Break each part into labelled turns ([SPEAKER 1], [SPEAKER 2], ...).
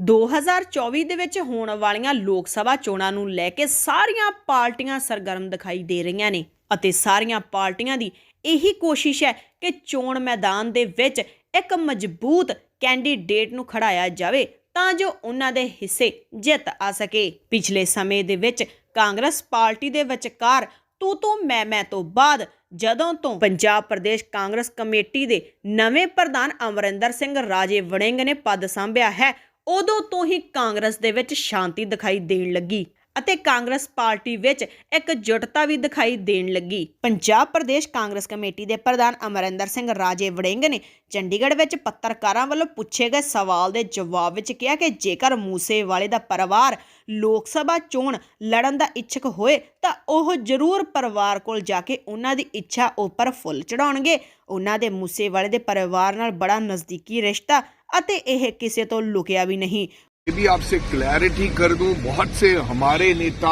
[SPEAKER 1] 2024 ਦੇ ਵਿੱਚ ਹੋਣ ਵਾਲੀਆਂ ਲੋਕ ਸਭਾ ਚੋਣਾਂ ਨੂੰ ਲੈ ਕੇ ਸਾਰੀਆਂ ਪਾਰਟੀਆਂ ਸਰਗਰਮ ਦਿਖਾਈ ਦੇ ਰਹੀਆਂ ਨੇ ਅਤੇ ਸਾਰੀਆਂ ਪਾਰਟੀਆਂ ਦੀ ਇਹੀ ਕੋਸ਼ਿਸ਼ ਹੈ ਕਿ ਚੋਣ ਮੈਦਾਨ ਦੇ ਵਿੱਚ ਇੱਕ ਮਜ਼ਬੂਤ ਕੈਂਡੀਡੇਟ ਨੂੰ ਖੜਾਇਆ ਜਾਵੇ ਤਾਂ ਜੋ ਉਹਨਾਂ ਦੇ ਹਿੱਸੇ ਜਿੱਤ ਆ ਸਕੇ। ਪਿਛਲੇ ਸਮੇਂ ਦੇ ਵਿੱਚ ਕਾਂਗਰਸ ਪਾਰਟੀ ਦੇ ਵਿਚਕਾਰ ਤੂੰ ਤੂੰ ਮੈਂ ਮੈਂ ਤੋਂ ਬਾਅਦ ਜਦੋਂ ਤੋਂ ਪੰਜਾਬ ਪ੍ਰਦੇਸ਼ ਕਾਂਗਰਸ ਕਮੇਟੀ ਦੇ ਨਵੇਂ ਪ੍ਰਧਾਨ ਅਮਰਿੰਦਰ ਸਿੰਘ ਰਾਜੇ ਵੜਿੰਗ ਨੇ ਪਦ ਸੰਭਿਆ ਹੈ ਉਦੋਂ ਤੋਂ ਹੀ ਕਾਂਗਰਸ ਦੇ ਵਿੱਚ ਸ਼ਾਂਤੀ ਦਿਖਾਈ ਦੇਣ ਲੱਗੀ ਅਤੇ ਕਾਂਗਰਸ ਪਾਰਟੀ ਵਿੱਚ ਇੱਕ ਜੁਟਤਾ ਵੀ ਦਿਖਾਈ ਦੇਣ ਲੱਗੀ। ਪੰਜਾਬ ਪ੍ਰਦੇਸ਼ ਕਾਂਗਰਸ ਕਮੇਟੀ ਦੇ ਪ੍ਰਧਾਨ ਅਮਰਿੰਦਰ ਸਿੰਘ ਰਾਜੇ ਵੜਿੰਗ ਨੇ ਚੰਡੀਗੜ੍ਹ ਵਿੱਚ ਪੱਤਰਕਾਰਾਂ ਵੱਲੋਂ ਪੁੱਛੇ ਗਏ ਸਵਾਲ ਦੇ ਜਵਾਬ ਵਿੱਚ ਕਿਹਾ ਕਿ ਜੇਕਰ ਮੂਸੇਵਾਲੇ ਦਾ ਪਰਿਵਾਰ ਲੋਕ ਸਭਾ ਚੋਣ ਲੜਨ ਦਾ ਇੱਛਕ ਹੋਏ, ਤਾਂ ਉਹ ਜ਼ਰੂਰ ਪਰਿਵਾਰ ਕੋਲ ਜਾ ਕੇ ਉਹਨਾਂ ਦੀ ਇੱਛਾ ਉੱਪਰ ਫੁੱਲ ਚੜਾਉਣਗੇ ਉਹਨਾਂ ਦੇ ਮੂਸੇਵਾਲੇ ਦੇ ਪਰਿਵਾਰ ਨਾਲ ਬੜਾ ਨਜ਼ਦੀਕੀ ਰਿਸ਼ਤਾ ਅਤੇ ਇਹ ਕਿਸੇ ਤੋਂ ਲੁਕਿਆ ਵੀ ਨਹੀਂ
[SPEAKER 2] ये भी आपसे क्लैरिटी कर दूं बहुत से हमारे नेता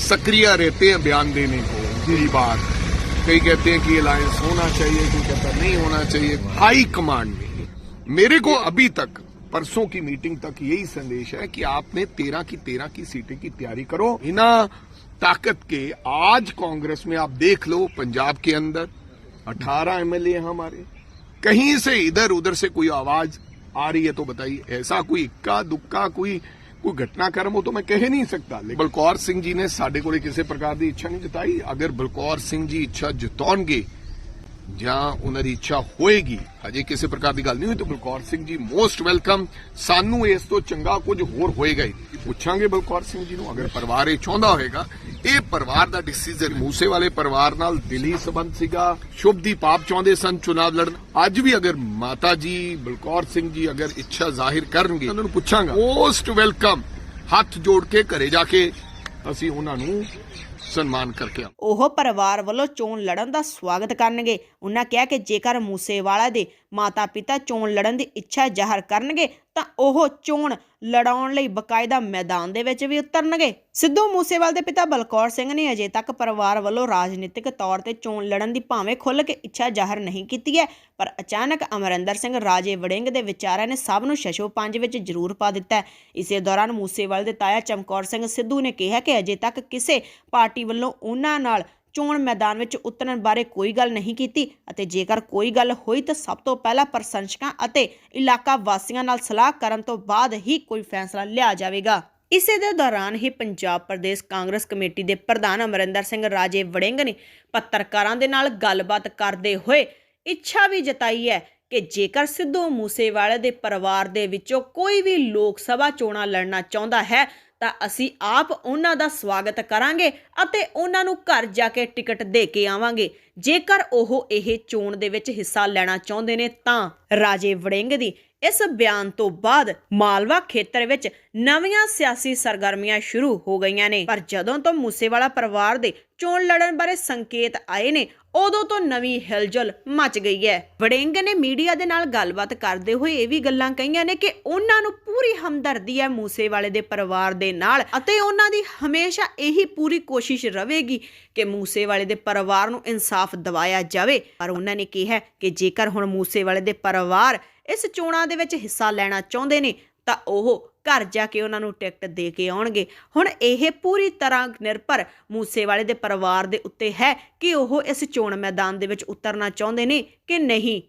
[SPEAKER 2] सक्रिय रहते हैं बयान देने को की बात कई कहते हैं कि अलायंस होना चाहिए कोई कहता नहीं होना चाहिए हाई कमांड में मेरे को अभी तक परसों की मीटिंग तक यही संदेश है कि आपने तेरह की तेरह की सीटें की तैयारी करो बिना ताकत के आज कांग्रेस में आप देख लो पंजाब के अंदर 18 एमएलए हैं हमारे कहीं से इधर उधर से कोई आवाज़ आ रही है तो बताइए। ऐसा कोई इक्का दुक्का कोई कोई घटनाक्रम हो तो मैं कह नहीं सकता। लेकिन बलकौर सिंह जी ने साढ़े को किसी प्रकार की इच्छा नहीं जताई। अगर बलकौर सिंह जी इच्छा जिता ਜਾਂ ਉਹਨਾਂ ਦੀ ਇੱਛਾ ਹੋਏਗੀ। ਹਜੇ ਕਿਸੇ ਪ੍ਰਕਾਰ ਦੀ ਗੱਲ ਨਹੀਂ ਹੋਈ ਤਾਂ ਬਲਕੌਰ ਸਿੰਘ ਜੀ ਮੋਸਟ ਵੈਲਕਮ। ਸਾਨੂੰ ਇਸ ਤੋਂ ਚੰਗਾ ਕੁਝ ਹੋਰ ਹੋਏਗਾ ਹੀ। ਪੁੱਛਾਂਗੇ ਬਲਕੌਰ ਸਿੰਘ ਜੀ ਨੂੰ, ਅਗਰ ਪਰਿਵਾਰ ਇਹ ਚਾਹੁੰਦਾ ਹੋਏਗਾ। ਇਹ ਪਰਿਵਾਰ ਦਾ ਡਿਸੀਜਨ ਮੂਸੇ ਵਾਲੇ ਪਰਿਵਾਰ ਨਾਲ ਦਿਲੀ ਸੰਬੰਧ ਸੀਗਾ। ਸ਼ੁਭਦੀਪ ਆਪ ਚਾਹੁੰਦੇ ਸਨ ਚੁਣਾਵ ਲੜਨ। ਅੱਜ ਵੀ ਅਗਰ ਮਾਤਾ ਜੀ, ਬਲਕੌਰ ਸਿੰਘ ਜੀ ਅਗਰ ਇੱਛਾ ਜ਼ਾਹਿਰ ਕਰਨਗੇ, ਉਹਨਾਂ ਨੂੰ ਪੁੱਛਾਂਗਾ। Most welcome. ਹੱਥ ਜੋੜ ਕੇ ਘਰੇ ਜਾ ਕੇ ਅਸੀਂ ਉਹਨਾਂ ਨੂੰ ਸਨਮਾਨ ਕਰਕੇ ਆਵਾਂਗੇ।
[SPEAKER 1] ਉਹ ਪਰਿਵਾਰ ਵੱਲੋਂ ਚੋਣ ਲੜਨ ਦਾ ਸਵਾਗਤ ਕਰਨਗੇ। ਉਹਨਾਂ ਕਿਹਾ ਕਿ ਜੇਕਰ ਮੂਸੇਵਾਲਾ ਦੇ ਮਾਤਾ-ਪਿਤਾ ਚੋਣ ਲੜਨ ਦੀ ਇੱਛਾ ਜ਼ਾਹਰ ਕਰਨਗੇ, ਤਾਂ ਉਹ ਚੋਣ ਲੜਾਉਣ ਲਈ ਬਕਾਇਦਾ ਮੈਦਾਨ ਦੇ ਵਿੱਚ ਵੀ ਉਤਰਨਗੇ। ਸਿੱਧੂ ਮੂਸੇਵਾਲ ਦੇ ਪਿਤਾ ਬਲਕੌਰ ਸਿੰਘ ਨੇ ਅਜੇ ਤੱਕ ਪਰਿਵਾਰ ਵੱਲੋਂ ਰਾਜਨੀਤਿਕ ਤੌਰ ਤੇ ਚੋਣ ਲੜਨ ਦੀ ਭਾਵੇਂ ਖੁੱਲ੍ਹ ਕੇ ਇੱਛਾ ਜ਼ਾਹਰ ਨਹੀਂ ਕੀਤੀ ਹੈ, ਪਰ ਅਚਾਨਕ ਅਮਰਿੰਦਰ ਸਿੰਘ ਰਾਜੇ ਵੜਿੰਗ ਦੇ ਵਿਚਾਰਾਂ ਨੇ ਸਭ ਨੂੰ ਸ਼ਸ਼ੋ ਪੰਜ ਵਿੱਚ ਜ਼ਰੂਰ ਪਾ ਦਿੱਤਾ ਇਸੇ ਦੌਰਾਨ ਮੂਸੇਵਾਲ ਦੇ ਤਾਇਆ ਚਮਕੌਰ ਸਿੰਘ ਸਿੱਧੂ ਨੇ ਕਿਹਾ ਕਿ ਅਜੇ ਤੱਕ ਕਿਸੇ ਪਾਰਟੀ ਵੱਲੋਂ ਉਹਨਾਂ ਨਾਲ ਚੋਣ ਮੈਦਾਨ ਵਿੱਚ ਉਤਰਨ ਬਾਰੇ ਕੋਈ ਗੱਲ ਨਹੀਂ ਕੀਤੀ ਅਤੇ ਜੇਕਰ ਕੋਈ ਗੱਲ ਹੋਈ ਤਾਂ ਸਭ ਤੋਂ ਪਹਿਲਾਂ ਪ੍ਰਸ਼ੰਸਕਾਂ ਅਤੇ ਇਲਾਕਾ ਵਾਸੀਆਂ ਨਾਲ ਸਲਾਹ ਕਰਨ ਤੋਂ ਬਾਅਦ ਹੀ ਕੋਈ ਫੈਸਲਾ ਲਿਆ ਜਾਵੇਗਾ। ਇਸੇ ਦੇ ਦੌਰਾਨ ਹੀ ਪੰਜਾਬ ਪ੍ਰਦੇਸ਼ ਕਾਂਗਰਸ ਕਮੇਟੀ ਦੇ ਪ੍ਰਧਾਨ ਅਮਰਿੰਦਰ ਸਿੰਘ ਰਾਜੇ ਵੜਿੰਗ ਨੇ ਪੱਤਰਕਾਰਾਂ ਦੇ ਨਾਲ ਗੱਲਬਾਤ ਕਰਦੇ ਹੋਏ ਇੱਛਾ ਵੀ ਜਤਾਈ ਹੈ ਕਿ ਜੇਕਰ ਸਿੱਧੂ ਮੂਸੇਵਾਲੇ ਦੇ ਪਰਿਵਾਰ ਦੇ ਵਿੱਚੋਂ ਕੋਈ ਵੀ ਲੋਕ ਸਭਾ ਚੋਣਾਂ ਲੜਨਾ ਚਾਹੁੰਦਾ ਹੈ ਤਾਂ ਅਸੀਂ ਆਪ ਉਹਨਾਂ ਦਾ ਸਵਾਗਤ ਕਰਾਂਗੇ ਅਤੇ ਉਹਨਾਂ ਨੂੰ ਘਰ ਜਾ ਕੇ ਟਿਕਟ ਦੇ ਕੇ ਆਵਾਂਗੇ। ਜੇਕਰ ਉਹ ਇਹ ਚੋਣ ਦੇ ਵਿੱਚ ਹਿੱਸਾ ਲੈਣਾ ਚਾਹੁੰਦੇ ਨੇ ਤਾਂ ਰਾਜੇ ਵੜਿੰਗ ਦੀ ਇਸ ਬਿਆਨ ਤੋਂ ਬਾਅਦ ਮਾਲਵਾ ਖੇਤਰ ਵਿੱਚ ਨਵੀਆਂ ਸਿਆਸੀ ਸਰਗਰਮੀਆਂ ਸ਼ੁਰੂ ਹੋ ਗਈਆਂ ਨੇ। ਪਰ ਜਦੋਂ ਤੋਂ ਮੂਸੇਵਾਲਾ ਪਰਿਵਾਰ ਦੇ ਚੋਣ ਲੜਨ ਬਾਰੇ ਸੰਕੇਤ ਆਏ ਨੇ। ਉਦੋਂ ਤੋਂ ਨਵੀਂ ਹਿਲਜੁਲ ਮਚ ਗਈ ਹੈ। ਵੜਿੰਗ ਨੇ ਮੀਡੀਆ ਦੇ ਨਾਲ ਗੱਲਬਾਤ ਕਰਦੇ ਹੋਏ ਇਹ ਵੀ ਗੱਲਾਂ ਕਹੀਆਂ ਨੇ ਕਿ ਉਹਨਾਂ ਨੂੰ ਪੂਰੀ ਹਮਦਰਦੀ ਹੈ ਮੂਸੇਵਾਲੇ ਦੇ ਪਰਿਵਾਰ ਦੇ ਨਾਲ ਅਤੇ ਉਹਨਾਂ ਦੀ ਹਮੇਸ਼ਾ ਇਹੀ ਪੂਰੀ ਕੋਸ਼ਿਸ਼ ਰਹੇਗੀ ਕਿ ਮੂਸੇਵਾਲੇ ਦੇ ਪਰਿਵਾਰ ਨੂੰ ਇਨਸਾਫ ਦਿਵਾਇਆ ਜਾਵੇ। ਪਰ ਉਹਨਾਂ ਨੇ ਕਿਹਾ ਕਿ ਜੇਕਰ ਹੁਣ ਮੂਸੇਵਾਲੇ ਦੇ ਪਰਿਵਾਰ ਇਸ ਚੋਣਾਂ ਦੇ ਵਿੱਚ ਹਿੱਸਾ ਲੈਣਾ ਚਾਹੁੰਦੇ ਨੇ ਤਾਂ ਉਹ ਘਰ ਜਾ ਕੇ ਉਹਨਾਂ ਨੂੰ ਟਿਕਟ ਦੇ ਕੇ ਆਉਣਗੇ। ਹੁਣ ਇਹ ਪੂਰੀ ਤਰ੍ਹਾਂ ਨਿਰਭਰ ਮੂਸੇਵਾਲੇ ਦੇ ਪਰਿਵਾਰ ਦੇ ਉੱਤੇ ਹੈ ਕਿ ਉਹ ਇਸ ਚੋਣ ਮੈਦਾਨ ਦੇ ਵਿੱਚ ਉਤਰਨਾ ਚਾਹੁੰਦੇ ਨੇ ਕਿ ਨਹੀਂ।